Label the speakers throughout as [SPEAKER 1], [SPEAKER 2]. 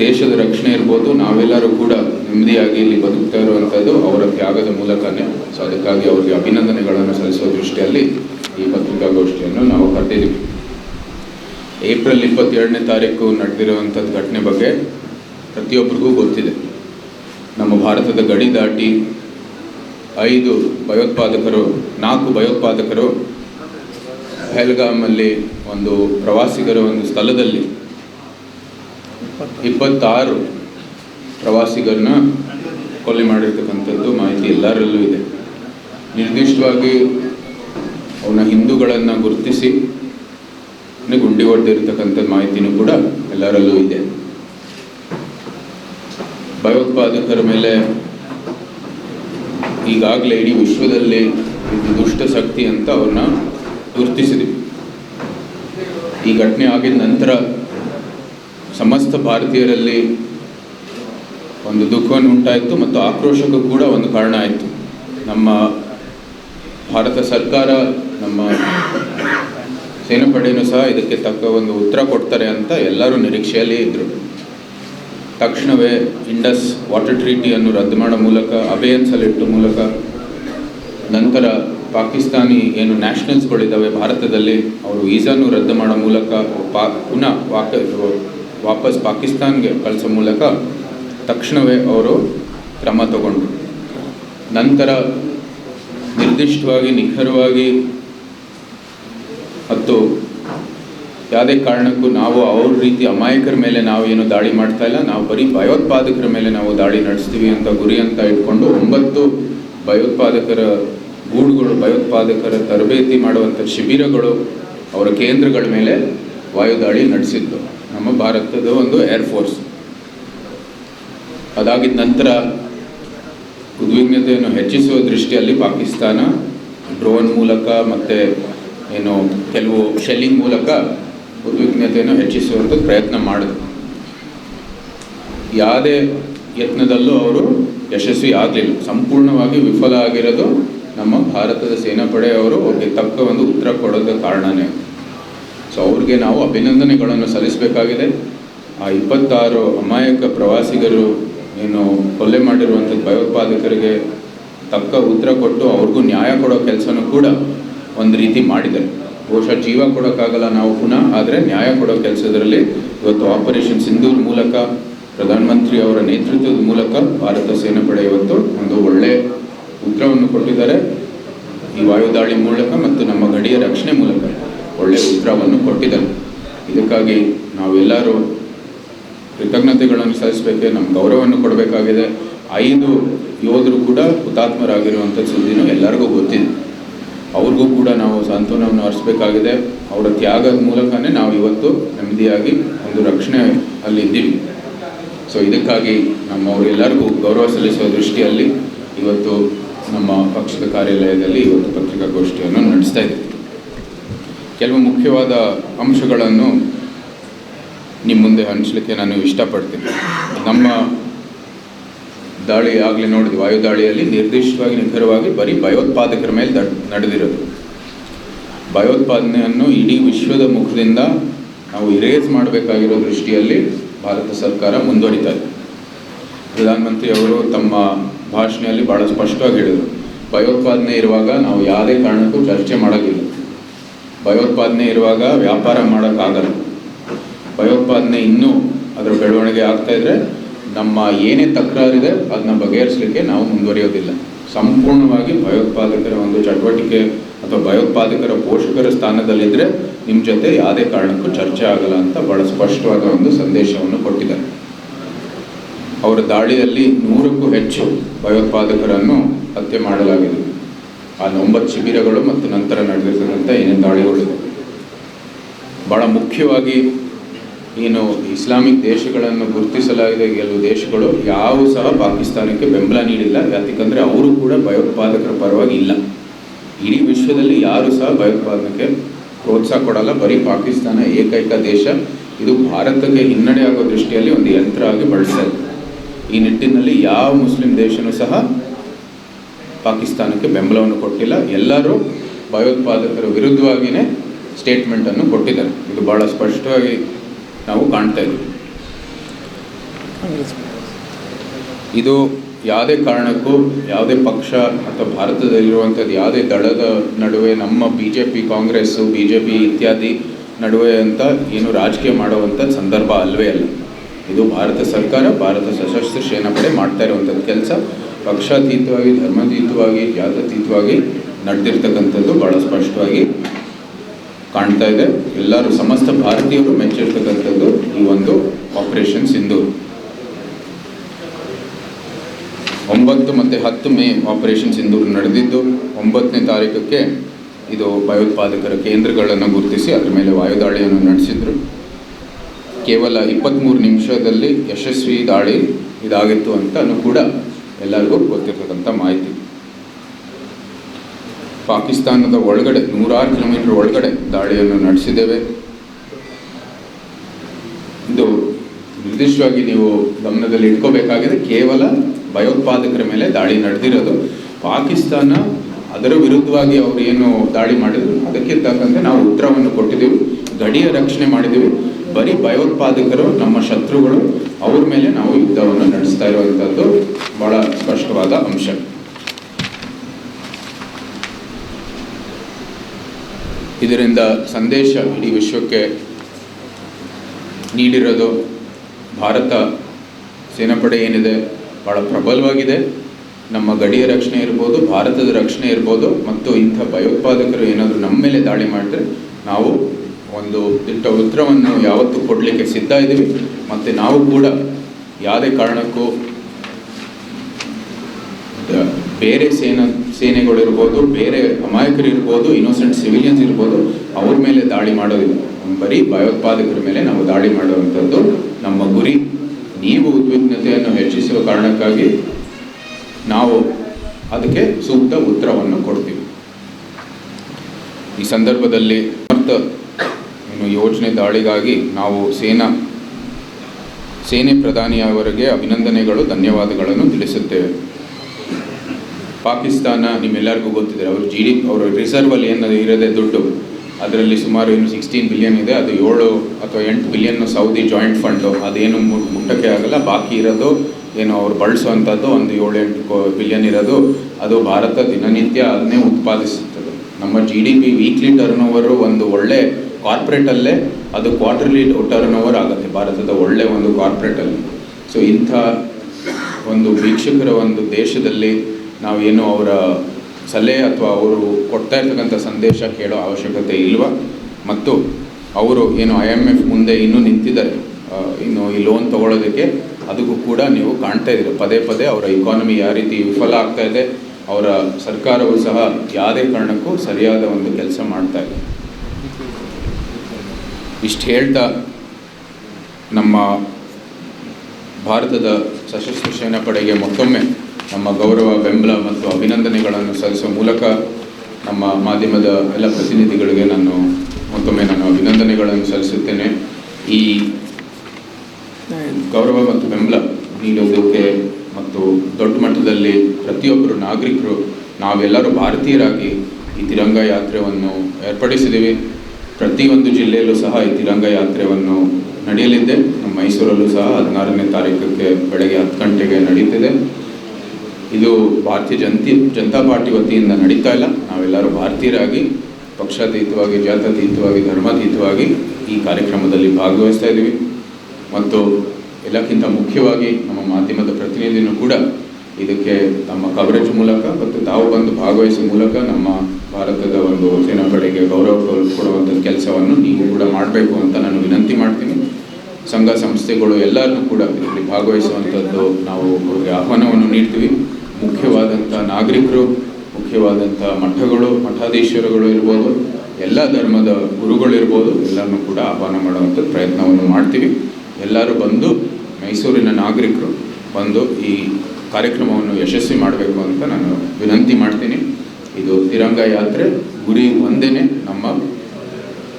[SPEAKER 1] ದೇಶದ ರಕ್ಷಣೆ ಇರ್ಬೋದು, ನಾವೆಲ್ಲರೂ ಕೂಡ ನೆಮ್ಮದಿಯಾಗಿ ಇಲ್ಲಿ ಬದುಕ್ತಾ ಇರುವಂಥದ್ದು ಅವರ ತ್ಯಾಗದ ಮೂಲಕನೇ. ಸೊ ಅದಕ್ಕಾಗಿ ಅವರಿಗೆ ಅಭಿನಂದನೆಗಳನ್ನು ಸಲ್ಲಿಸುವ ದೃಷ್ಟಿಯಲ್ಲಿ ಈ ಪತ್ರಿಕಾಗೋಷ್ಠಿಯನ್ನು ನಾವು ಕರೆದಿದ್ದೀವಿ ಏಪ್ರಿಲ್ ಇಪ್ಪತ್ತೆರಡನೇ ತಾರೀಕು ನಡೆದಿರುವಂಥದ್ದು ಘಟನೆ ಬಗ್ಗೆ ಪ್ರತಿಯೊಬ್ಬರಿಗೂ ಗೊತ್ತಿದೆ. ನಮ್ಮ ಭಾರತದ ಗಡಿ ದಾಟಿ ಐದು ಭಯೋತ್ಪಾದಕರು, ನಾಲ್ಕು ಭಯೋತ್ಪಾದಕರು ಪಹಲ್ಗಾಮಲ್ಲಿ ಒಂದು ಪ್ರವಾಸಿಗರ ಒಂದು ಸ್ಥಳದಲ್ಲಿ ಇಪ್ಪತ್ತಾರು ಪ್ರವಾಸಿಗರನ್ನ ಕೊಲೆ ಮಾಡಿರ್ತಕ್ಕಂಥದ್ದು ಮಾಹಿತಿ ಎಲ್ಲರಲ್ಲೂ ಇದೆ. ನಿರ್ದಿಷ್ಟವಾಗಿ ಅವನ ಹಿಂದೂಗಳನ್ನು ಗುರುತಿಸಿ ಗುಂಡಿ ಹೊಡೆದಿರ್ತಕ್ಕಂಥ ಮಾಹಿತಿನೂ ಕೂಡ ಎಲ್ಲರಲ್ಲೂ ಇದೆ. ಭಯೋತ್ಪಾದಕರ ಮೇಲೆ ಈಗಾಗಲೇ ಇಡೀ ವಿಶ್ವದಲ್ಲಿ ಇದು ದುಷ್ಟ ಶಕ್ತಿ ಅಂತ ಅವ್ರನ್ನ ಗುರುತಿಸಿದ್ವಿ. ಈ ಘಟನೆ ಆಗಿದ ನಂತರ ಸಮಸ್ತ ಭಾರತೀಯರಲ್ಲಿ ಒಂದು ದುಃಖವನ್ನು ಉಂಟಾಯಿತು ಮತ್ತು ಆಕ್ರೋಶಕ್ಕೂ ಕೂಡ ಒಂದು ಕಾರಣ ಆಯಿತು. ನಮ್ಮ ಭಾರತ ಸರ್ಕಾರ, ನಮ್ಮ ಸೇನಾಪಡೆಯೂ ಸಹ ಇದಕ್ಕೆ ತಕ್ಕ ಒಂದು ಉತ್ತರ ಕೊಡ್ತಾರೆ ಅಂತ ಎಲ್ಲರೂ ನಿರೀಕ್ಷೆಯಲ್ಲೇ ಇದ್ದರು ತಕ್ಷಣವೇ ಇಂಡಸ್ ವಾಟರ್ ಟ್ರೀಟಿಯನ್ನು ರದ್ದು ಮಾಡೋ ಮೂಲಕ ಅಬೇಯನ್ಸ್ ಇಟ್ಟ ಮೂಲಕ, ನಂತರ ಪಾಕಿಸ್ತಾನಿ ಏನು ನ್ಯಾಷನಲ್ಸ್ಗಳಿದ್ದಾವೆ, ಭಾರತದಲ್ಲಿ ಅವರು ವೀಸಾನು ರದ್ದು ಮಾಡೋ ಮೂಲಕ ಪಾ ಪುನಃ ವಾಕ ವಾಪಸ್ ಪಾಕಿಸ್ತಾನ್ಗೆ ಕಳಿಸೋ ಮೂಲಕ ತಕ್ಷಣವೇ ಅವರು ಕ್ರಮ ತಗೊಂಡರು ನಂತರ ನಿರ್ದಿಷ್ಟವಾಗಿ, ನಿಖರವಾಗಿ ಮತ್ತು ಯಾವುದೇ ಕಾರಣಕ್ಕೂ ನಾವು ಅವ್ರ ರೀತಿ ಅಮಾಯಕರ ಮೇಲೆ ನಾವು ಏನು ದಾಳಿ ಮಾಡ್ತಾ ಇಲ್ಲ. ನಾವು ಬರೀ ಭಯೋತ್ಪಾದಕರ ಮೇಲೆ ನಾವು ದಾಳಿ ನಡೆಸ್ತೀವಿ ಅಂತ ಗುರಿ ಅಂತ ಇಟ್ಕೊಂಡು ಒಂಬತ್ತು ಭಯೋತ್ಪಾದಕರ ಗೂಡುಗಳು, ಭಯೋತ್ಪಾದಕರ ತರಬೇತಿ ಮಾಡುವಂಥ ಶಿಬಿರಗಳು ಅವರ ಕೇಂದ್ರಗಳ ಮೇಲೆ ವಾಯುದಾಳಿ ನಡೆಸಿದ್ದು. ನಮ್ಮ ಭಾರತದ ಒಂದು ಏರ್ಫೋರ್ಸ್ ಅದಾಗಿದ್ದ ನಂತರ ಉದ್ವಿಗ್ನತೆಯನ್ನು ಹೆಚ್ಚಿಸುವ ದೃಷ್ಟಿಯಲ್ಲಿ ಪಾಕಿಸ್ತಾನ ಡ್ರೋನ್ ಮೂಲಕ ಮತ್ತು ಏನು ಕೆಲವು ಶೆಲ್ಲಿಂಗ್ ಮೂಲಕ ಉದ್ವಿಗ್ನತೆಯನ್ನು ಹೆಚ್ಚಿಸುವಂಥ ಪ್ರಯತ್ನ ಮಾಡಿದ್ರು. ಯಾವುದೇ ಯತ್ನದಲ್ಲೂ ಅವರು ಯಶಸ್ವಿ ಆಗಲಿಲ್ಲ. ಸಂಪೂರ್ಣವಾಗಿ ವಿಫಲ ಆಗಿರೋದು ನಮ್ಮ ಭಾರತದ ಸೇನಾಪಡೆಯವರು ಅವ್ರಿಗೆ ತಕ್ಕ ಒಂದು ಉತ್ತರ ಕೊಡೋದ ಕಾರಣನೇ. ಸೊ ಅವ್ರಿಗೆ ನಾವು ಅಭಿನಂದನೆಗಳನ್ನು ಸಲ್ಲಿಸಬೇಕಾಗಿದೆ. ಆ ಇಪ್ಪತ್ತಾರು ಅಮಾಯಕ ಪ್ರವಾಸಿಗರು ಏನು ಕೊಲೆ ಮಾಡಿರುವಂಥ ಭಯೋತ್ಪಾದಕರಿಗೆ ತಕ್ಕ ಉತ್ತರ ಕೊಟ್ಟು ಅವ್ರಿಗೂ ನ್ಯಾಯ ಕೊಡೋ ಕೆಲಸನೂ ಕೂಡ ಒಂದು ರೀತಿ ಮಾಡಿದ್ದಾರೆ. ಬಹುಶಃ ಜೀವ ಕೊಡೋಕ್ಕಾಗಲ್ಲ ನಾವು ಪುನಃ, ಆದರೆ ನ್ಯಾಯ ಕೊಡೋ ಕೆಲಸದಲ್ಲಿ ಇವತ್ತು ಆಪರೇಷನ್ ಸಿಂಧೂರ್ ಮೂಲಕ, ಪ್ರಧಾನಮಂತ್ರಿ ಅವರ ನೇತೃತ್ವದ ಮೂಲಕ ಭಾರತ ಸೇನಾಪಡೆ ಇವತ್ತು ಒಂದು ಒಳ್ಳೆಯ ಉತ್ತರವನ್ನು ಕೊಟ್ಟಿದ್ದಾರೆ. ಈ ವಾಯುದಾಳಿ ಮೂಲಕ ಮತ್ತು ನಮ್ಮ ಗಡಿಯ ರಕ್ಷಣೆ ಮೂಲಕ. ಒಳ್ಳೆಯ ಉತ್ತರವನ್ನು ಕೊಟ್ಟಿದ್ದಾರೆ ಇದಕ್ಕಾಗಿ ನಾವೆಲ್ಲರೂ ಕೃತಜ್ಞತೆಗಳನ್ನು ಸಲ್ಲಿಸಬೇಕೆ ನಮ್ಮ ಗೌರವವನ್ನು ಕೊಡಬೇಕಾಗಿದೆ. ಐದು ಯೋಧರು ಕೂಡ ಹುತಾತ್ಮರಾಗಿರುವಂಥ ಸುದ್ದಿನೂ ಎಲ್ಲರಿಗೂ ಗೊತ್ತಿದೆ. ಅವ್ರಿಗೂ ಕೂಡ ನಾವು ಸಾಂತ್ವನವನ್ನು ಹರಿಸ್ಬೇಕಾಗಿದೆ ಅವರ ತ್ಯಾಗದ ಮೂಲಕನೇ ನಾವು ಇವತ್ತು ನೆಮ್ಮದಿಯಾಗಿ ಒಂದು ರಕ್ಷಣೆ ಅಲ್ಲಿ ಇದ್ದೀವಿ. ಸೊ ಇದಕ್ಕಾಗಿ ನಮ್ಮವರೆಲ್ಲರಿಗೂ ಗೌರವ ಸಲ್ಲಿಸುವ ದೃಷ್ಟಿಯಲ್ಲಿ ಇವತ್ತು ನಮ್ಮ ಪಕ್ಷದ ಕಾರ್ಯಾಲಯದಲ್ಲಿ ಇವತ್ತು ಪತ್ರಿಕಾಗೋಷ್ಠಿಯನ್ನು ನಡೆಸ್ತಾ ಇದ್ದೀವಿ. ಕೆಲವು ಮುಖ್ಯವಾದ ಅಂಶಗಳನ್ನು ನಿಮ್ಮ ಮುಂದೆ ಹಂಚಲಿಕ್ಕೆ ನಾನು ಇಷ್ಟಪಡ್ತೀನಿ. ನಮ್ಮ ದಾಳಿ ಆಗಲಿ ನೋಡಿದ್ವಿ. ವಾಯುದಾಳಿಯಲ್ಲಿ ನಿರ್ದಿಷ್ಟವಾಗಿ ನಿಖರವಾಗಿ ಬರೀ ಭಯೋತ್ಪಾದಕರ ಮೇಲೆ ನಡೆದಿರೋದು. ಭಯೋತ್ಪಾದನೆಯನ್ನು ಇಡೀ ವಿಶ್ವದ ಮುಖದಿಂದ ನಾವು ಇರೇಸ್ ಮಾಡಬೇಕಾಗಿರೋ ದೃಷ್ಟಿಯಲ್ಲಿ ಭಾರತ ಸರ್ಕಾರ ಮುಂದುವರಿತಾ ಇದೆ. ಪ್ರಧಾನಮಂತ್ರಿ ಅವರು ತಮ್ಮ ಭಾಷಣದಲ್ಲಿ ಭಾಳ ಸ್ಪಷ್ಟವಾಗಿ ಹೇಳಿದರು. ಭಯೋತ್ಪಾದನೆ ಇರುವಾಗ ನಾವು ಯಾವುದೇ ಕಾರಣಕ್ಕೂ ಚರ್ಚೆ ಮಾಡೋಕ್ಕಿಲ್ಲ ಭಯೋತ್ಪಾದನೆ ಇರುವಾಗ ವ್ಯಾಪಾರ ಮಾಡೋಕ್ಕಾಗಲ್ಲ. ಭಯೋತ್ಪಾದನೆ ಇನ್ನೂ ಅದರ ಬೆಳವಣಿಗೆ ಆಗ್ತಾ ಇದ್ರೆ ನಮ್ಮ ಏನೇ ತಕರಾರಿದೆ ಅದನ್ನ ಬಗೆಹರಿಸಲಿಕ್ಕೆ ನಾವು ಮುಂದುವರಿಯೋದಿಲ್ಲ. ಸಂಪೂರ್ಣವಾಗಿ ಭಯೋತ್ಪಾದಕರ ಒಂದು ಚಟುವಟಿಕೆ ಅಥವಾ ಭಯೋತ್ಪಾದಕರ ಪೋಷಕರ ಸ್ಥಾನದಲ್ಲಿದ್ದರೆ ನಿಮ್ಮ ಜೊತೆ ಯಾವುದೇ ಕಾರಣಕ್ಕೂ ಚರ್ಚೆ ಆಗಲ್ಲ ಅಂತ ಭಾಳ ಸ್ಪಷ್ಟವಾದ ಒಂದು ಸಂದೇಶವನ್ನು ಕೊಟ್ಟಿದ್ದಾರೆ. ಅವರ ದಾಳಿಯಲ್ಲಿ ನೂರಕ್ಕೂ ಹೆಚ್ಚು ಭಯೋತ್ಪಾದಕರನ್ನು ಹತ್ಯೆ ಮಾಡಲಾಗಿದೆ. ಆ ಒಂಬತ್ತು ಶಿಬಿರಗಳು ಮತ್ತು ನಂತರ ನಡೆದಿರ್ತಕ್ಕಂಥ ಏನೇನು ದಾಳಿಗಳಿದೆ ಭಾಳ ಮುಖ್ಯವಾಗಿ ಏನು ಇಸ್ಲಾಮಿಕ್ ದೇಶಗಳನ್ನು ಗುರುತಿಸಲಾಗಿದೆ ಕೆಲವು ದೇಶಗಳು ಯಾವೂ ಸಹ ಪಾಕಿಸ್ತಾನಕ್ಕೆ ಬೆಂಬಲ ನೀಡಿಲ್ಲ. ಯಾಕಂದರೆ ಅವರು ಕೂಡ ಭಯೋತ್ಪಾದಕರ ಪರವಾಗಿ ಇಲ್ಲ. ಇಡೀ ವಿಶ್ವದಲ್ಲಿ ಯಾರು ಸಹ ಭಯೋತ್ಪಾದನೆಗೆ ಪ್ರೋತ್ಸಾಹ ಕೊಡಲ್ಲ. ಬರೀ ಪಾಕಿಸ್ತಾನ ಏಕೈಕ ದೇಶ. ಇದು ಭಾರತಕ್ಕೆ ಹಿನ್ನಡೆ ಆಗೋ ದೃಷ್ಟಿಯಲ್ಲಿ ಒಂದು ಯಂತ್ರ ಆಗಿ ಬಳಸ್ತಾರೆ. ಈ ನಿಟ್ಟಿನಲ್ಲಿ ಯಾವ ಮುಸ್ಲಿಂ ದೇಶನೂ ಸಹ ಪಾಕಿಸ್ತಾನಕ್ಕೆ ಬೆಂಬಲವನ್ನು ಕೊಟ್ಟಿಲ್ಲ. ಎಲ್ಲರೂ ಭಯೋತ್ಪಾದಕರ ವಿರುದ್ಧವಾಗಿಯೇ ಸ್ಟೇಟ್ಮೆಂಟನ್ನು ಕೊಟ್ಟಿದ್ದಾರೆ. ಇದು ಭಾಳ ಸ್ಪಷ್ಟವಾಗಿ ನಾವು ಕಾಣ್ತಾ ಇದ್ದೀವಿ. ಇದು ಯಾವುದೇ ಕಾರಣಕ್ಕೂ ಯಾವುದೇ ಪಕ್ಷ ಅಥವಾ ಭಾರತದಲ್ಲಿರುವಂಥದ್ದು ಯಾವುದೇ ದಳದ ನಡುವೆ ನಮ್ಮ B J P Congress B J P ಇತ್ಯಾದಿ ನಡುವೆ ಅಂತ ಏನು ರಾಜಕೀಯ ಮಾಡುವಂಥ ಸಂದರ್ಭ ಅಲ್ಲವೇ ಅಲ್ಲ. ಇದು ಭಾರತ ಸರ್ಕಾರ, ಭಾರತ ಸಶಸ್ತ್ರ ಸೇನಾಪಡೆ ಮಾಡ್ತಾ ಇರುವಂಥದ್ದು ಕೆಲಸ. ಪಕ್ಷಾತೀತವಾಗಿ, ಧರ್ಮಾತೀತವಾಗಿ ಜಾತ್ಯತೀತವಾಗಿ ನಡೆದಿರ್ತಕ್ಕಂಥದ್ದು ಭಾಳ ಸ್ಪಷ್ಟವಾಗಿ ಕಾಣ್ತಾ ಇದೆ. ಎಲ್ಲರೂ ಸಮಸ್ತ ಭಾರತೀಯರು ಮೆಚ್ಚಿರ್ತಕ್ಕಂಥದ್ದು ಈ ಒಂದು ಆಪರೇಷನ್ ಸಿಂಧು ಒಂಬತ್ತು ಮತ್ತು ಹತ್ತು ಮೇ ಆಪರೇಷನ್ ಸಿಂಧು ನಡೆದಿದ್ದು, ಒಂಬತ್ತನೇ ತಾರೀಕಕ್ಕೆ ಇದು ಭಯೋತ್ಪಾದಕರ ಕೇಂದ್ರಗಳನ್ನು ಗುರುತಿಸಿ ಅದರ ಮೇಲೆ ವಾಯುದಾಳಿಯನ್ನು ನಡೆಸಿದ್ರು. ಕೇವಲ ಇಪ್ಪತ್ತ್ಮೂರು ನಿಮಿಷದಲ್ಲಿ ಯಶಸ್ವಿ ದಾಳಿ ಇದಾಗಿತ್ತು ಅಂತಲೂ ಕೂಡ ಎಲ್ಲರಿಗೂ ಗೊತ್ತಿರ್ತಕ್ಕಂಥ ಮಾಹಿತಿ. ಪಾಕಿಸ್ತಾನದ ಒಳಗಡೆ, ನೂರಾರು ಕಿಲೋಮೀಟರ್ ಒಳಗಡೆ ದಾಳಿಯನ್ನು ನಡೆಸಿದ್ದೇವೆ. ಇದು ನಿರ್ದಿಷ್ಟವಾಗಿ ನೀವು ಗಮನದಲ್ಲಿ ಇಟ್ಕೋಬೇಕಾಗಿದೆ, ಕೇವಲ ಭಯೋತ್ಪಾದಕರ ಮೇಲೆ ದಾಳಿ ನಡೆದಿರೋದು. ಪಾಕಿಸ್ತಾನ ಅದರ ವಿರುದ್ಧವಾಗಿ ಅವರು ಏನು ದಾಳಿ ಮಾಡಿದ್ರು ಅದಕ್ಕೆ ತಕ್ಕಂತೆ ನಾವು ಉತ್ತರವನ್ನು ಕೊಟ್ಟಿದ್ದೀವಿ, ಗಡಿಯ ರಕ್ಷಣೆ ಮಾಡಿದ್ದೀವಿ. ಬರೀ ಭಯೋತ್ಪಾದಕರು, ನಮ್ಮ ಶತ್ರುಗಳು, ಅವ್ರ ಮೇಲೆ ನಾವು ಯುದ್ಧವನ್ನು ನಡೆಸ್ತಾ ಇರುವಂಥದ್ದು ಬಹಳ ಸ್ಪಷ್ಟವಾದ ಅಂಶ. ಇದರಿಂದ ಸಂದೇಶ ಇಡೀ ವಿಶ್ವಕ್ಕೆ ನೀಡಿರೋದು ಭಾರತ ಸೇನಾಪಡೆ ಏನಿದೆ ಭಾಳ ಪ್ರಬಲವಾಗಿದೆ. ನಮ್ಮ ಗಡಿಯ ರಕ್ಷಣೆ ಇರ್ಬೋದು, ಭಾರತದ ರಕ್ಷಣೆ ಇರ್ಬೋದು, ಮತ್ತು ಇಂಥ ಭಯೋತ್ಪಾದಕರು ಏನಾದರೂ ನಮ್ಮ ಮೇಲೆ ದಾಳಿ ಮಾಡಿದ್ರೆ ನಾವು ಒಂದು ದಿಟ್ಟ ಉತ್ತರವನ್ನು ಯಾವತ್ತೂ ಕೊಡಲಿಕ್ಕೆ ಸಿದ್ಧ ಇದ್ದೀವಿ. ಮತ್ತು ನಾವು ಕೂಡ ಯಾವುದೇ ಕಾರಣಕ್ಕೂ ಬೇರೆ ಸೇನಾ, ಸೇನೆಗಳಿರ್ಬೋದು, ಬೇರೆ ಅಮಾಯಕರು ಇರ್ಬೋದು ಇನ್ನೋಸೆಂಟ್ ಸಿವಿಲಿಯನ್ಸ್ ಇರ್ಬೋದು, ಅವ್ರ ಮೇಲೆ ದಾಳಿ ಮಾಡೋದಿಲ್ಲ. ಬರೀ ಭಯೋತ್ಪಾದಕರ ಮೇಲೆ ನಾವು ದಾಳಿ ಮಾಡುವಂಥದ್ದು ನಮ್ಮ ಗುರಿ. ನೀವು ಉದ್ವಿಗ್ನತೆಯನ್ನು ಹೆಚ್ಚಿಸುವ ಕಾರಣಕ್ಕಾಗಿ ನಾವು ಅದಕ್ಕೆ ಸೂಕ್ತ ಉತ್ತರವನ್ನು ಕೊಡ್ತೀವಿ. ಈ ಸಂದರ್ಭದಲ್ಲಿ ಏನು ಯೋಜನೆ ದಾಳಿಗಾಗಿ ನಾವು ಸೇನಾ, ಸೇನೆ ಪ್ರಧಾನಿಯವರಿಗೆ ಅಭಿನಂದನೆಗಳು, ಧನ್ಯವಾದಗಳನ್ನು ತಿಳಿಸುತ್ತೇವೆ. ಪಾಕಿಸ್ತಾನ ನಿಮ್ಮೆಲ್ಲರಿಗೂ ಗೊತ್ತಿದೆ, ಅವರು ಜಿ ಡಿ, ಅವರ ರಿಸರ್ವಲ್ಲಿ ಏನು ಇರೋದೇ ದುಡ್ಡು, ಅದರಲ್ಲಿ ಸುಮಾರು ಇನ್ನು ಸಿಕ್ಸ್ಟೀನ್ ಬಿಲಿಯನ್ ಇದೆ, ಅದು ಏಳು ಅಥವಾ ಎಂಟು ಬಿಲಿಯನ್ ಸೌದಿ ಜಾಯಿಂಟ್ ಫಂಡು ಅದೇನು ಮುಟ್ಟಕ್ಕೆ ಆಗಲ್ಲ, ಬಾಕಿ ಇರೋದು ಏನು ಅವ್ರು ಬಳಸುವಂಥದ್ದು ಒಂದು ಏಳು ಎಂಟು ಬಿಲಿಯನ್ ಇರೋದು, ಅದು ಭಾರತ ದಿನನಿತ್ಯ ಅದನ್ನೇ ಉತ್ಪಾದಿಸುತ್ತದೆ. ನಮ್ಮ G D P weekly turn ಒಂದು ಒಳ್ಳೆ ಕಾರ್ಪೊರೇಟಲ್ಲೇ ಅದು ಕ್ವಾರ್ಟರ್ಲಿ ಟರ್ನ್ ಓವರ್ ಆಗುತ್ತೆ. ಭಾರತದ ಒಳ್ಳೆ ಒಂದು ಕಾರ್ಪೊರೇಟಲ್ಲಿ. ಸೊ ಇಂಥ ಒಂದು ವೀಕ್ಷಕರ ಒಂದು ದೇಶದಲ್ಲಿ ನಾವೇನು ಅವರ ಸಲಹೆ ಅಥವಾ ಅವರು ಕೊಡ್ತಾ ಇರ್ತಕ್ಕಂಥ ಸಂದೇಶ ಕೇಳೋ ಅವಶ್ಯಕತೆ ಇಲ್ವ? ಮತ್ತು ಅವರು ಏನು ಐ ಎಂ ಎಫ್ ಮುಂದೆ ಇನ್ನೂ ನಿಂತಿದ್ದಾರೆ. ಇನ್ನು ಈ ಲೋನ್ ತಗೊಳ್ಳೋದಕ್ಕೆ ಅದಕ್ಕೂ ಕೂಡ ನೀವು ಕಾಣ್ತಾ ಇದ್ದೀರಿ. ಪದೇ ಪದೇ ಅವರ ಇಕಾನಮಿ ಯಾವ ರೀತಿ ವಿಫಲ ಆಗ್ತಾ ಇದೆ, ಅವರ ಸರ್ಕಾರವು ಸಹ ಯಾವುದೇ ಕಾರಣಕ್ಕೂ ಸರಿಯಾದ ಒಂದು ಕೆಲಸ ಮಾಡ್ತಾ ಇದೆ. ಇಷ್ಟು ಹೇಳ್ತಾ ನಮ್ಮ ಭಾರತದ ಸಶಸ್ತ್ರ ಸೇನಾ ಪಡೆಗೆ ಮತ್ತೊಮ್ಮೆ ನಮ್ಮ ಗೌರವ, ಬೆಂಬಲ ಮತ್ತು ಅಭಿನಂದನೆಗಳನ್ನು ಸಲ್ಲಿಸುವ ಮೂಲಕ ನಮ್ಮ ಮಾಧ್ಯಮದ ಎಲ್ಲ ಪ್ರತಿನಿಧಿಗಳಿಗೆ ನಾನು ಮತ್ತೊಮ್ಮೆ ನಾನು ಅಭಿನಂದನೆಗಳನ್ನು ಸಲ್ಲಿಸುತ್ತೇನೆ. ಈ ಗೌರವ ಮತ್ತು ಬೆಂಬಲ ನೀಡುವುದಕ್ಕೆ ಮತ್ತು ದೊಡ್ಡ ಮಟ್ಟದಲ್ಲಿ ಪ್ರತಿಯೊಬ್ಬರು ನಾಗರಿಕರು, ನಾವೆಲ್ಲರೂ ಭಾರತೀಯರಾಗಿ ಈ ತಿರಂಗ ಯಾತ್ರೆಯನ್ನು ಏರ್ಪಡಿಸಿದ್ದೀವಿ ಪ್ರತಿಯೊಂದು ಜಿಲ್ಲೆಯಲ್ಲೂ ಸಹ ಈ ತಿರಂಗ ಯಾತ್ರೆಯನ್ನು ನಡೆಯಲಿದೆ. ನಮ್ಮ ಮೈಸೂರಲ್ಲೂ ಸಹ ಹದಿನಾರನೇ ತಾರೀಕಕ್ಕೆ ಬೆಳಗ್ಗೆ ಹತ್ತು ಗಂಟೆಗೆ ನಡೀತಿದೆ. ಇದು ಭಾರತೀಯ ಜನತಿ, ಜನತಾ ಪಾರ್ಟಿ ವತಿಯಿಂದ ನಡೀತಾ ಇಲ್ಲ. ನಾವೆಲ್ಲರೂ ಭಾರತೀಯರಾಗಿ, ಪಕ್ಷಾತೀತವಾಗಿ ಜಾತ್ಯತೀತವಾಗಿ ಧರ್ಮಾತೀತವಾಗಿ ಈ ಕಾರ್ಯಕ್ರಮದಲ್ಲಿ ಭಾಗವಹಿಸ್ತಾ ಇದ್ದೀವಿ. ಮತ್ತು ಎಲ್ಲಕ್ಕಿಂತ ಮುಖ್ಯವಾಗಿ ನಮ್ಮ ಮಾಧ್ಯಮದ ಪ್ರತಿನಿಧಿನೂ ಕೂಡ ಇದಕ್ಕೆ ನಮ್ಮ ಕವರೇಜ್ ಮೂಲಕ ಮತ್ತು ತಾವು ಬಂದು ಭಾಗವಹಿಸುವ ಮೂಲಕ ನಮ್ಮ ಭಾರತದ ಒಂದು ಸೇನಾಪಡೆಗೆ ಗೌರವ ಕೊಡ್- ಕೊಡುವಂಥ ಕೆಲಸವನ್ನು ನೀವು ಕೂಡ ಮಾಡಬೇಕು ಅಂತ ನಾನು ವಿನಂತಿ ಮಾಡ್ತೀನಿ. ಸಂಘ ಸಂಸ್ಥೆಗಳು ಎಲ್ಲರನ್ನೂ ಕೂಡ ಇದರಲ್ಲಿ ಭಾಗವಹಿಸುವಂಥದ್ದು ನಾವು ಅವರಿಗೆ ಆಹ್ವಾನವನ್ನು ನೀಡ್ತೀವಿ. ಮುಖ್ಯವಾದಂಥ ನಾಗರಿಕರು, ಮುಖ್ಯವಾದಂಥ ಮಠಗಳು, ಮಠಾಧೀಶ್ವರಗಳು ಇರ್ಬೋದು, ಎಲ್ಲ ಧರ್ಮದ ಗುರುಗಳಿರ್ಬೋದು ಎಲ್ಲರನ್ನೂ ಕೂಡ ಆಹ್ವಾನ ಮಾಡುವಂಥ ಪ್ರಯತ್ನವನ್ನು ಮಾಡ್ತೀವಿ. ಎಲ್ಲರೂ ಬಂದು ಮೈಸೂರಿನ ನಾಗರಿಕರು ಬಂದು ಈ ಕಾರ್ಯಕ್ರಮವನ್ನು ಯಶಸ್ವಿ ಮಾಡಬೇಕು ಅಂತ ನಾನು ವಿನಂತಿ ಮಾಡ್ತೀನಿ. ಇದು ತಿರಂಗ ಯಾತ್ರೆ, ಗುರಿ ಒಂದೇನೆ ನಮ್ಮ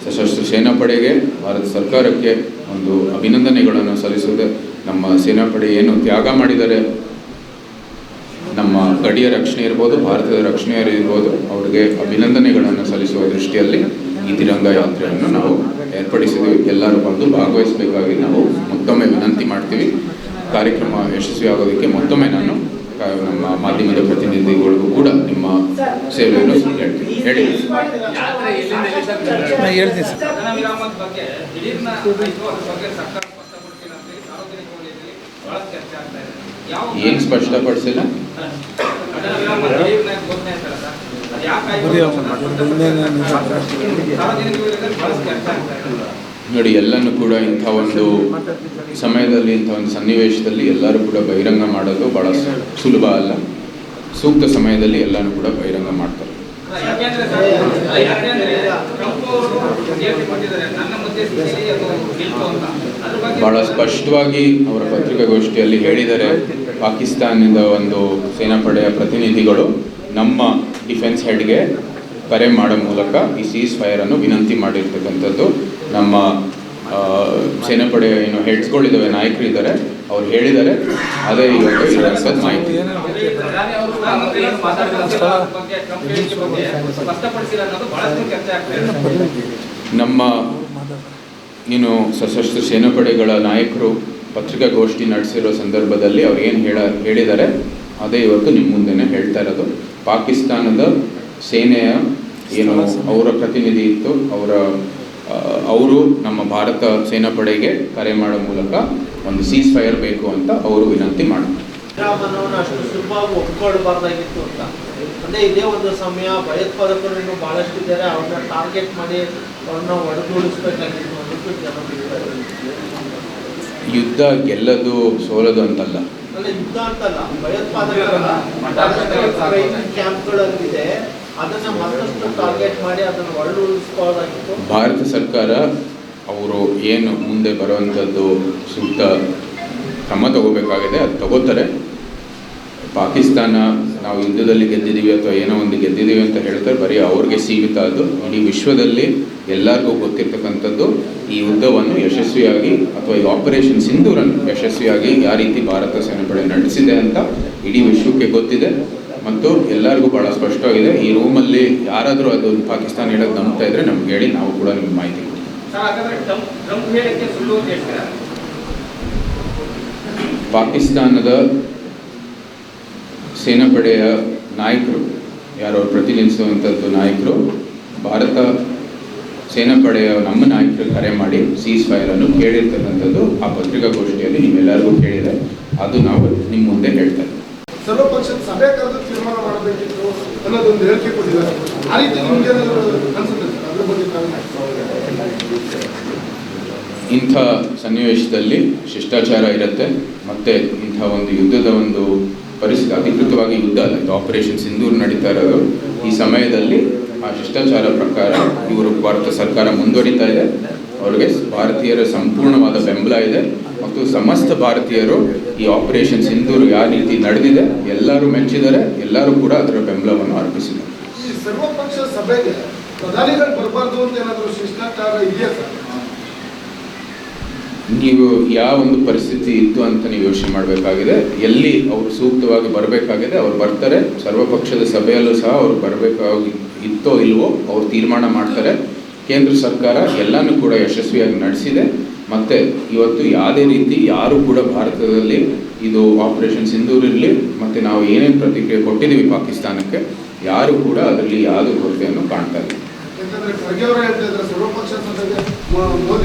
[SPEAKER 1] ಸಶಸ್ತ್ರ ಸೇನಾಪಡೆಗೆ ಭಾರತ ಸರ್ಕಾರಕ್ಕೆ ಒಂದು ಅಭಿನಂದನೆಗಳನ್ನು ಸಲ್ಲಿಸುವುದೇ. ನಮ್ಮ ಸೇನಾಪಡೆ ಏನು ತ್ಯಾಗ ಮಾಡಿದರೆ ನಮ್ಮ ಗಡಿಯ ರಕ್ಷಣೆ ಇರ್ಬೋದು, ಭಾರತದ ರಕ್ಷಣೆ ಇರ್ಬೋದು, ಅವರಿಗೆ ಅಭಿನಂದನೆಗಳನ್ನು ಸಲ್ಲಿಸುವ ದೃಷ್ಟಿಯಲ್ಲಿ ಈ ತಿರಂಗ ಯಾತ್ರೆಯನ್ನು ನಾವು ಏರ್ಪಡಿಸಿದ್ದೀವಿ. ಎಲ್ಲರೂ ಬಂದು ಭಾಗವಹಿಸಬೇಕಾಗಿ ನಾವು ಮತ್ತೊಮ್ಮೆ ವಿನಂತಿ ಮಾಡ್ತೀವಿ ಕಾರ್ಯಕ್ರಮ ಯಶಸ್ವಿ ಆಗೋದಕ್ಕೆ ಮತ್ತೊಮ್ಮೆ ನಾನು ನಮ್ಮ ಮಾಧ್ಯಮದ ಪ್ರತಿನಿಧಿಗಳಿಗೂ ಕೂಡ ನಿಮ್ಮ ಸೇವೆಯನ್ನು ಹೇಳ್ತೀನಿ. ಹೇಳಿ.
[SPEAKER 2] ಹೇಳ್ತೀನಿ
[SPEAKER 1] ಏನು ಸ್ಪಷ್ಟಪಡಿಸಿಲ್ಲ?
[SPEAKER 3] ಸಾರ್ವಜನಿಕ
[SPEAKER 1] ನೋಡಿ, ಎಲ್ಲನೂ ಕೂಡ ಇಂಥ ಒಂದು ಸಮಯದಲ್ಲಿ, ಇಂಥ ಒಂದು ಸನ್ನಿವೇಶದಲ್ಲಿ ಎಲ್ಲರೂ ಕೂಡ ಬಹಿರಂಗ ಮಾಡೋದು ಬಹಳ ಸುಲಭ ಅಲ್ಲ. ಸೂಕ್ತ ಸಮಯದಲ್ಲಿ ಎಲ್ಲನೂ ಕೂಡ ಬಹಿರಂಗ ಮಾಡ್ತಾರೆ. ಬಹಳ ಸ್ಪಷ್ಟವಾಗಿ ಅವರ ಪತ್ರಿಕಾಗೋಷ್ಠಿಯಲ್ಲಿ ಹೇಳಿದರೆ ಪಾಕಿಸ್ತಾನದ ಒಂದು ಸೇನಾಪಡೆಯ ಪ್ರತಿನಿಧಿಗಳು ನಮ್ಮ ಡಿಫೆನ್ಸ್ ಹೆಡ್ಗೆ ಕರೆ ಮಾಡೋ ಮೂಲಕ ಈ ಸೀಸ್ ಅನ್ನು ವಿನಂತಿ ಮಾಡಿರ್ತಕ್ಕಂಥದ್ದು. ನಮ್ಮ ಸೇನಾಪಡೆ ಏನು ಹೆಡ್ಸ್ಗಳಿದ್ದಾವೆ ನಾಯಕರಿದ್ದಾರೆ, ಅವ್ರು ಹೇಳಿದ್ದಾರೆ. ಅದೇ ಇವತ್ತು ಮಾಹಿತಿ. ನಮ್ಮ, ಏನು ಸಶಸ್ತ್ರ ಸೇನಾಪಡೆಗಳ ನಾಯಕರು ಪತ್ರಿಕಾಗೋಷ್ಠಿ ನಡೆಸಿರೋ ಸಂದರ್ಭದಲ್ಲಿ ಅವ್ರು ಏನು ಹೇಳ, ಹೇಳಿದ್ದಾರೆ, ಅದೇ ಇವತ್ತು ನಿಮ್ಮ ಮುಂದೆನೇ ಹೇಳ್ತಾ ಇರೋದು. ಪಾಕಿಸ್ತಾನದ ಸೇನೆಯ ಏನು ಅವರ ಪ್ರತಿನಿಧಿ ಇತ್ತು ಅವರ ಅವರು ನಮ್ಮ ಭಾರತ ಸೇನಾಪಡೆಗೆ ಕರೆ ಮಾಡೋ ಮೂಲಕ ಒಂದು ಸೀಸ್ ಫೈರ್ ಬೇಕು ಅಂತ ಅವರು ವಿನಂತಿ ಮಾಡಿದ್ರು.
[SPEAKER 4] ಅಷ್ಟು ಸುಲಭವಾಗಿ ಒಪ್ಕೊಳ್ಬಾರ್ದಾಗಿತ್ತು ಅಂತ. ಅಂದರೆ ಇದೇ ಒಂದು ಸಮಯ ಭಯೋತ್ಪಾದಕರು ಇನ್ನೂ ಬಹಳಷ್ಟು ಇದ್ದಾರೆ ಅವ್ರನ್ನ ಟಾರ್ಗೆಟ್ ಮಾಡಿ ಅವ್ರನ್ನ ಒಡೆದುಳಿಸ್ಬೇಕಾಗಿತ್ತು ಅನ್ನೋದು ಜನ.
[SPEAKER 1] ಯುದ್ಧ ಗೆಲ್ಲದು ಸೋಲದು ಅಂತಲ್ಲ.
[SPEAKER 4] ಅಲ್ಲ ಯುದ್ಧ ಅಂತಲ್ಲ ಭಯೋತ್ಪಾದಕರ ಕ್ಯಾಂಪ್ಗಳಲ್ಲಿದೆ
[SPEAKER 1] ಭಾರತ ಸರ್ಕಾರ ಅವರು ಏನು ಮುಂದೆ ಬರುವಂಥದ್ದು ಸೂಕ್ತ ಕ್ರಮ ತಗೋಬೇಕಾಗಿದೆ, ಅದು ತಗೋತಾರೆ. ಪಾಕಿಸ್ತಾನ ನಾವು ಯುದ್ಧದಲ್ಲಿ ಗೆದ್ದಿದ್ದೀವಿ ಅಥವಾ ಏನೋ ಒಂದು ಗೆದ್ದಿದ್ದೀವಿ ಅಂತ ಹೇಳ್ತಾರೆ, ಬರೀ ಅವ್ರಿಗೆ ಸೀಮಿತ ಅದು. ಇಡೀ ವಿಶ್ವದಲ್ಲಿ ಎಲ್ಲರಿಗೂ ಗೊತ್ತಿರ್ತಕ್ಕಂಥದ್ದು ಈ ಯುದ್ಧವನ್ನು ಯಶಸ್ವಿಯಾಗಿ ಅಥವಾ ಈ ಆಪರೇಷನ್ ಸಿಂಧೂರನ್ನು ಯಶಸ್ವಿಯಾಗಿ ಯಾವ ರೀತಿ ಭಾರತ ಸೇನಾಪಡೆ ನಡೆಸಿದೆ ಅಂತ ಇಡೀ ವಿಶ್ವಕ್ಕೆ ಗೊತ್ತಿದೆ. ಮತ್ತು ಎಲ್ಲರಿಗೂ ಭಾಳ ಸ್ಪಷ್ಟವಾಗಿದೆ. ಈ ರೂಮಲ್ಲಿ ಯಾರಾದರೂ ಅದು ಪಾಕಿಸ್ತಾನ ಹೇಳೋದು ನಂಬ್ತಾ ಇದ್ರೆ ನಮ್ಗೆ ಹೇಳಿ ನಾವು ಕೂಡ ನಿಮ್ಗೆ ಮಾಹಿತಿ ಪಾಕಿಸ್ತಾನದ ಸೇನಾಪಡೆಯ ನಾಯಕರು ಯಾರು ಪ್ರತಿನಿಧಿಸುವಂಥದ್ದು ನಾಯಕರು ಭಾರತ ಸೇನಾಪಡೆಯ ನಮ್ಮ ನಾಯಕರು ಕರೆ ಮಾಡಿ ಸೀಸ್ ಫೈರನ್ನು ಕೇಳಿರ್ತಕ್ಕಂಥದ್ದು ಆ ಪತ್ರಿಕಾಗೋಷ್ಠಿಯಲ್ಲಿ ನೀವೆಲ್ಲರಿಗೂ ಕೇಳಿದೆ. ಅದು ನಾವು ನಿಮ್ಮ ಮುಂದೆ ಹೇಳ್ತಾ ಇದ್ದೀವಿ
[SPEAKER 5] ಸರ್ವಪಕ್ಷದ ಸಭೆ ಕರೆದು ತೀರ್ಮಾನ ಮಾಡಬೇಕಿತ್ತು ಅನ್ನೋದೊಂದು ಹೇಳಿಕೆ ಕೊಟ್ಟಿದ್ದಾರೆ. ಆ ರೀತಿ ನಿಮ್ಗೆ ಅನ್ಸುತ್ತೆ ಅದ್ರ ಬಗ್ಗೆ
[SPEAKER 1] ಇಂಥ ಸನ್ನಿವೇಶದಲ್ಲಿ ಶಿಷ್ಟಾಚಾರ ಇರುತ್ತೆ, ಮತ್ತೆ ಇಂಥ ಒಂದು ಯುದ್ಧದ ಒಂದು ಪರಿಸ್ಥಿತಿ, ಅಧಿಕೃತವಾಗಿ ಯುದ್ಧ ಅಲ್ಲ, ಇದು ಆಪರೇಷನ್ ಸಿಂಧೂರ್ ನಡೀತಾ ಇರೋದು. ಈ ಸಮಯದಲ್ಲಿ ಆ ಶಿಷ್ಟಾಚಾರ ಪ್ರಕಾರ ಇವರು ಭಾರತ ಸರ್ಕಾರ ಮುಂದುವರಿತಾ ಇದೆ. ಅವರಿಗೆ ಭಾರತೀಯರ ಸಂಪೂರ್ಣವಾದ ಬೆಂಬಲ ಇದೆ. ಮತ್ತು ಸಮಸ್ತ ಭಾರತೀಯರು ಈ ಆಪರೇಷನ್ ಸಿಂಧೂರು ಯಾವ ರೀತಿ ನಡೆದಿದೆ ಎಲ್ಲರೂ ಮೆಚ್ಚಿದ್ದಾರೆ ಎಲ್ಲರೂ ಕೂಡ ಅದರ ಬೆಂಬಲವನ್ನು ಅರ್ಪಿಸಿದ್ದಾರೆ.
[SPEAKER 5] ಈ ಸರ್ವಪಕ್ಷ ಸಭೆಗೆ ಪ್ರಧಾನಿಗಳು ಬರಬಾರ್ದು ಅಂತ ಏನಾದ್ರು ಶಿಷ್ಟಾಚಾರ ಇದೆಯಾ ಸರ್?
[SPEAKER 1] ನೀವು ಯಾವ ಒಂದು ಪರಿಸ್ಥಿತಿ ಇತ್ತು ಅಂತ ನೀವು ಯೋಚನೆ ಮಾಡಬೇಕಾಗಿದೆ ಎಲ್ಲಿ ಅವರು ಸೂಕ್ತವಾಗಿ ಬರಬೇಕಾಗಿದೆ ಅವ್ರು ಬರ್ತಾರೆ ಸರ್ವಪಕ್ಷದ ಸಭೆಯಲ್ಲೂ ಸಹ ಅವ್ರು ಬರಬೇಕಾಗಿ ಇತ್ತೋ ಇಲ್ವೋ ಅವ್ರು ತೀರ್ಮಾನ ಮಾಡ್ತಾರೆ. ಕೇಂದ್ರ ಸರ್ಕಾರ ಎಲ್ಲನೂ ಕೂಡ ಯಶಸ್ವಿಯಾಗಿ ನಡೆಸಿದೆ. ಮತ್ತು ಇವತ್ತು ಯಾವುದೇ ರೀತಿ ಯಾರು ಕೂಡ ಭಾರತದಲ್ಲಿ ಇದು ಆಪರೇಷನ್ ಸಿಂಧೂರ್ ಇರಲಿ ಮತ್ತು ನಾವು ಏನೇನು ಪ್ರತಿಕ್ರಿಯೆ ಕೊಟ್ಟಿದ್ದೀವಿ ಪಾಕಿಸ್ತಾನಕ್ಕೆ ಯಾರು ಕೂಡ ಅದರಲ್ಲಿ ಯಾವುದೂ ಕೊರತೆಯನ್ನು ಕಾಣ್ತಾ ಇಲ್ಲ.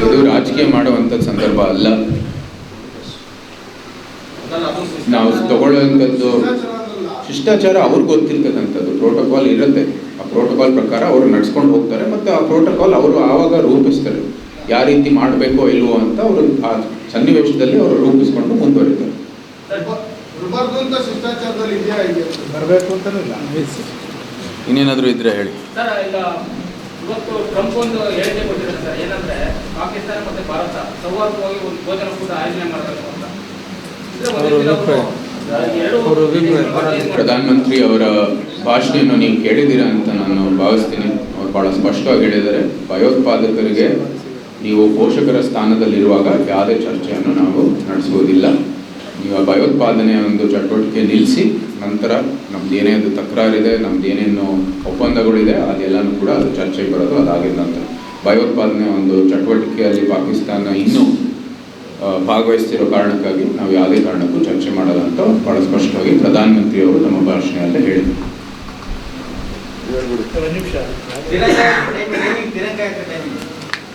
[SPEAKER 1] ಇದು ರಾಜಕೀಯ ಮಾಡುವಂಥ ಸಂದರ್ಭ ಅಲ್ಲ. ನಾವು ತಗೊಳ್ಳುವಂಥದ್ದು
[SPEAKER 5] ಶಿಷ್ಟಾಚಾರ
[SPEAKER 1] ಅವ್ರಿಗೆ ಗೊತ್ತಿರ್ತಕ್ಕಂಥದ್ದು. ಪ್ರೋಟೋಕಾಲ್ ಇರುತ್ತೆ. ಆ ಪ್ರೋಟೋಕಾಲ್ ಪ್ರಕಾರ ಅವರು ನಡ್ಸ್ಕೊಂಡು ಹೋಗ್ತಾರೆ ಮತ್ತು ಆ ಪ್ರೋಟೋಕಾಲ್ ಅವರು ಆವಾಗ ರೂಪಿಸ್ತಾರೆ. ಯಾವ ರೀತಿ ಮಾಡಬೇಕೋ ಇಲ್ವೋ ಅಂತ ಅವರು ಆ ಸನ್ನಿವೇಶದಲ್ಲಿ ಅವರು ರೂಪಿಸಿಕೊಂಡು ಮುಂದುವರಿತಾರೆ.
[SPEAKER 5] ಇನ್ನೇನಾದ್ರೂ ಬರಬಾರ್ದು ಶಿಷ್ಟಾಚಾರದಲ್ಲಿ ಇದೆಯಾ ಇದೆಯಾ?
[SPEAKER 2] ಬರಬೇಕು ಅಂತಲೂ ಇಲ್ಲ.
[SPEAKER 1] ಇನ್ನೇನಾದರೂ ಇದ್ರೆ ಹೇಳಿ.
[SPEAKER 3] ಸರ್ ಈಗ ಇವತ್ತು ಟ್ರಂಪ್ ಒಂದು ಹೇಳಿಕೆ ಕೊಟ್ಟಿದ್ದಾರೆ ಸರ್. ಏನಂದ್ರೆ ಪಾಕಿಸ್ತಾನ ಮತ್ತೆ ಭಾರತ ಸೌಹಾರ್ದವಾಗಿ ಒಂದು ಭೋಜನ ಕೂಡ ಆಯೋಜನೆ ಮಾಡಬೇಕು ಅಂತ. ಇದ್ರ
[SPEAKER 2] ಅವರ
[SPEAKER 3] ವಲಯದಲ್ಲಿ
[SPEAKER 2] ಅಭಿಪ್ರಾಯ.
[SPEAKER 3] ಅವರು ಎರಡು
[SPEAKER 2] ಅವರ ಅಭಿಪ್ರಾಯ.
[SPEAKER 3] ಏನ್ ಮಾಡ್ತಾರೆ?
[SPEAKER 1] ಪ್ರಧಾನಮಂತ್ರಿ ಅವರ ಭಾಷಣೆಯನ್ನು ನೀವು ಕೇಳಿದ್ದೀರಾ ಅಂತ ನಾನು ಭಾವಿಸ್ತೀನಿ. ಅವ್ರು ಬಹಳ ಸ್ಪಷ್ಟವಾಗಿ ಹೇಳಿದ್ದಾರೆ. ಭಯೋತ್ಪಾದಕರಿಗೆ ನೀವು ಪೋಷಕರ ಸ್ಥಾನದಲ್ಲಿರುವಾಗ ಯಾವುದೇ ಚರ್ಚೆಯನ್ನು ನಾವು ನಡೆಸುವುದಿಲ್ಲ. ನೀವು ಆ ಭಯೋತ್ಪಾದನೆಯ ಒಂದು ಚಟುವಟಿಕೆ ನಿಲ್ಲಿಸಿ ನಂತರ ನಮ್ದು ಏನೇ ಅದು ತಕರಾರಿದೆ ನಮ್ದು ಏನೇನು ಒಪ್ಪಂದಗಳಿದೆ ಅದೆಲ್ಲನೂ ಕೂಡ ಅದು ಚರ್ಚೆಗೆ ಬರೋದು ಅದಾಗಿದ್ದ ನಂತರ ಭಯೋತ್ಪಾದನೆ ಒಂದು ಚಟುವಟಿಕೆಯಲ್ಲಿ ಪಾಕಿಸ್ತಾನ ಇನ್ನೂ ಭಾಗವಹಿಸ್ತಿರೋ ಕಾರಣಕ್ಕಾಗಿ ನಾವು ಯಾವುದೇ ಕಾರಣಕ್ಕೂ ಚರ್ಚೆ ಮಾಡಲ್ಲ ಅಂತ ಬಹಳ ಸ್ಪಷ್ಟವಾಗಿ ಪ್ರಧಾನಮಂತ್ರಿಯವರು ತಮ್ಮ ಭಾಷಣೆಯಲ್ಲೇ ಹೇಳಿದರು.
[SPEAKER 4] ನಿಮಿಷ.